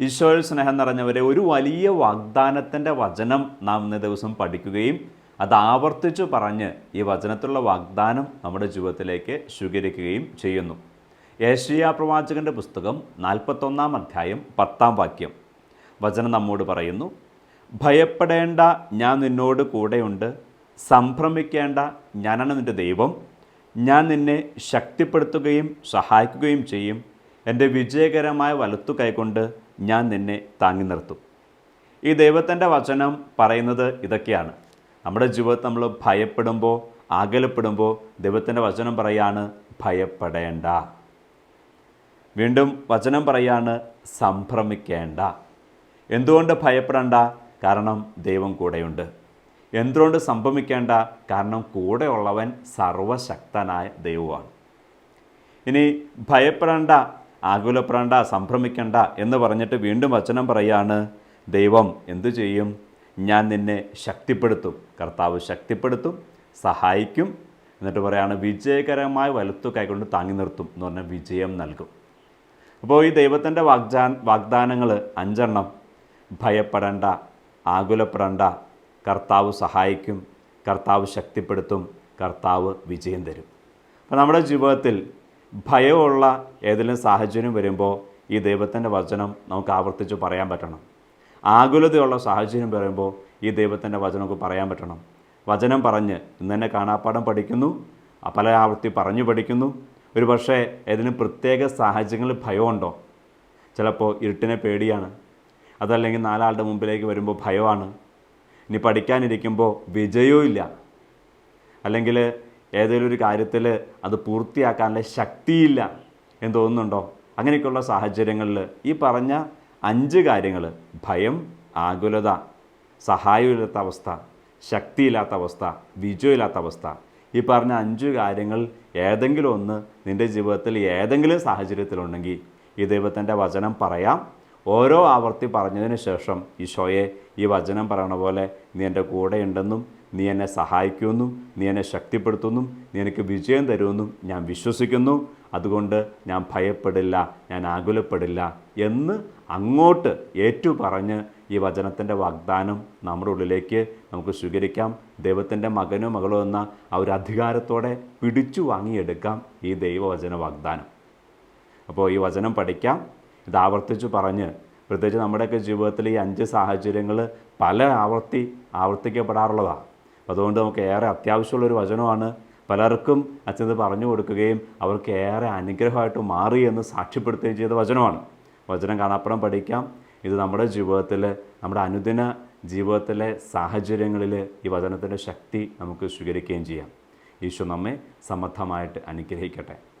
ഈശോയിൽ സ്നേഹം നിറഞ്ഞവരെ ഒരു വലിയ വാഗ്ദാനത്തിന്റെ വചനം നാം ഇന്ന ദിവസം പഠിക്കുകയും അത് ആവർത്തിച്ചു പറഞ്ഞ് ഈ വചനത്തിലുള്ള വാഗ്ദാനം നമ്മുടെ ജീവിതത്തിലേക്ക് സ്വീകരിക്കുകയും ചെയ്യുന്നു. ഏഷ്യ പ്രവാചകന്റെ പുസ്തകം നാൽപ്പത്തൊന്നാം അധ്യായം പത്താം വാക്യം. വചനം നമ്മോട് പറയുന്നു ഭയപ്പെടേണ്ട ഞാൻ നിന്നോട് കൂടെയുണ്ട്. സംഭ്രമിക്കേണ്ട ഞാനാണ് നിന്റെ ദൈവം. ഞാൻ നിന്നെ ശക്തിപ്പെടുത്തുകയും സഹായിക്കുകയും ചെയ്യും. എന്റെ വിജയകരമായ വലത്തു കൈകൊണ്ട് ഞാൻ നിന്നെ താങ്ങി നിർത്തും. ഈ ദൈവത്തിന്റെ വചനം പറയുന്നത് ഇതൊക്കെയാണ്. നമ്മുടെ ജീവിതത്തിൽ നമ്മൾ ഭയപ്പെടുമ്പോൾ ആകലപ്പെടുമ്പോൾ ദൈവത്തിന്റെ വചനം പറയാണ് ഭയപ്പെടേണ്ട. വീണ്ടും വചനം പറയാണ് സംഭ്രമിക്കേണ്ട. എന്തുകൊണ്ട് ഭയപ്പെടേണ്ട? കാരണം ദൈവം കൂടെയുണ്ട്. എന്തുകൊണ്ട് സംഭവിക്കേണ്ട കാരണം കൂടെയുള്ളവൻ സർവശക്തനായ ദൈവമാണ് ഇനി ഭയപ്പെടേണ്ട ആകുലപ്പെടേണ്ട സംഭ്രമിക്കണ്ട എന്ന് പറഞ്ഞിട്ട് വീണ്ടും വചനം പറയാണ് ദൈവം എന്തു ചെയ്യും? ഞാൻ നിന്നെ ശക്തിപ്പെടുത്തും. കർത്താവ് ശക്തിപ്പെടുത്തും സഹായിക്കും. എന്നിട്ട് പറയാണ് വിജയകരമായ വലുത്തു കൈകൊണ്ട് താങ്ങി നിർത്തും എന്ന് പറഞ്ഞാൽ വിജയം നൽകും. അപ്പോൾ ഈ ദൈവത്തിന്റെ വാഗ്ദാ വാഗ്ദാനങ്ങൾ അഞ്ചെണ്ണം. ഭയപ്പെടേണ്ട ആകുലപ്പെടേണ്ട കർത്താവ് സഹായിക്കും കർത്താവ് ശക്തിപ്പെടുത്തും കർത്താവ് വിജയം തരും. അപ്പോൾ നമ്മുടെ ജീവിതത്തിൽ ഭയമുള്ള ഏതെങ്കിലും സാഹചര്യം വരുമ്പോൾ ഈ ദൈവത്തിന്റെ വചനം നമുക്ക് ആവർത്തിച്ച് പറയാൻ പറ്റണം. ആകുലതയുള്ള സാഹചര്യം വരുമ്പോൾ ഈ ദൈവത്തിന്റെ വചനം നമുക്ക് പറയാൻ പറ്റണം. വചനം പറഞ്ഞ് ഇന്ന് തന്നെ കാണാപ്പാടം പഠിക്കുന്നു. പല ആവർത്തി പറഞ്ഞു പഠിക്കുന്നു. ഒരു പക്ഷേ ഏതെങ്കിലും പ്രത്യേക സാഹചര്യങ്ങളിൽ ഭയമുണ്ടോ? ചിലപ്പോൾ ഇരുട്ടിനെ പേടിയാണ്. അതല്ലെങ്കിൽ നാലാളുടെ മുമ്പിലേക്ക് വരുമ്പോൾ ഭയമാണ്. ഇനി പഠിക്കാനിരിക്കുമ്പോൾ വിജയവും ഇല്ല അല്ലെങ്കിൽ ഏതെങ്കിലും ഒരു കാര്യത്തിൽ അത് പൂർത്തിയാക്കാനുള്ള ശക്തിയില്ല എന്ന് തോന്നുന്നുണ്ടോ? അങ്ങനെയൊക്കെയുള്ള സാഹചര്യങ്ങളിൽ ഈ പറഞ്ഞ അഞ്ച് കാര്യങ്ങൾ ഭയം ആകുലത സഹായമില്ലാത്ത അവസ്ഥ ശക്തിയില്ലാത്ത അവസ്ഥ വിജയമില്ലാത്ത അവസ്ഥ ഈ പറഞ്ഞ അഞ്ച് കാര്യങ്ങൾ ഏതെങ്കിലും ഒന്ന് നിന്റെ ജീവിതത്തിൽ ഏതെങ്കിലും സാഹചര്യത്തിലുണ്ടെങ്കിൽ ഈ ദൈവത്തിന്റെ വചനം പറയാം. ഓരോ ആവർത്തി പറഞ്ഞതിന് ശേഷം ഈശോയെ ഈ വചനം പറയണ പോലെ നീ എന്റെ കൂടെ ഉണ്ടെന്നും നീ എന്നെ സഹായിക്കുമെന്നും നീ എന്നെ ശക്തിപ്പെടുത്തുമെന്നും നീ എനിക്ക് വിജയം തരുമെന്നും ഞാൻ വിശ്വസിക്കുന്നു. അതുകൊണ്ട് ഞാൻ ഭയപ്പെടില്ല ഞാൻ ആകുലപ്പെടില്ല എന്ന് അങ്ങോട്ട് ഏറ്റുപറഞ്ഞ് ഈ വചനത്തിന്റെ വാഗ്ദാനം നമ്മുടെ ഉള്ളിലേക്ക് നമുക്ക് സ്വീകരിക്കാം. ദൈവത്തിന്റെ മകനോ മകളോ എന്ന ആ ഒരു അധികാരത്തോടെ പിടിച്ചു വാങ്ങിയെടുക്കാം ഈ ദൈവവചന വാഗ്ദാനം. അപ്പോൾ ഈ വചനം പഠിക്കാം. ഇത് ആവർത്തിച്ച് പറഞ്ഞ് പ്രത്യേകിച്ച് നമ്മുടെയൊക്കെ ജീവിതത്തിൽ ഈ അഞ്ച് സാഹചര്യങ്ങൾ പല ആവർത്തി ആവർത്തിക്കപ്പെടാറുള്ളതാണ് അതുകൊണ്ട് നമുക്ക് ഏറെ അത്യാവശ്യമുള്ളൊരു വചനമാണ്. പലർക്കും അച്ഛൻ പറഞ്ഞു കൊടുക്കുകയും അവർക്ക് ഏറെ അനുഗ്രഹമായിട്ട് മാറി എന്ന് സാക്ഷ്യപ്പെടുത്തുകയും ചെയ്ത വചനമാണ്. വചനം കാണാപ്പുറം പഠിക്കാം. ഇത് നമ്മുടെ ജീവിതത്തിൽ നമ്മുടെ അനുദിന ജീവിതത്തിലെ സാഹചര്യങ്ങളിൽ ഈ വചനത്തിന്റെ ശക്തി നമുക്ക് സ്വീകരിക്കുകയും ചെയ്യാം. ഈശോ നമ്മെ സമർത്ഥമായിട്ട് അനുഗ്രഹിക്കട്ടെ.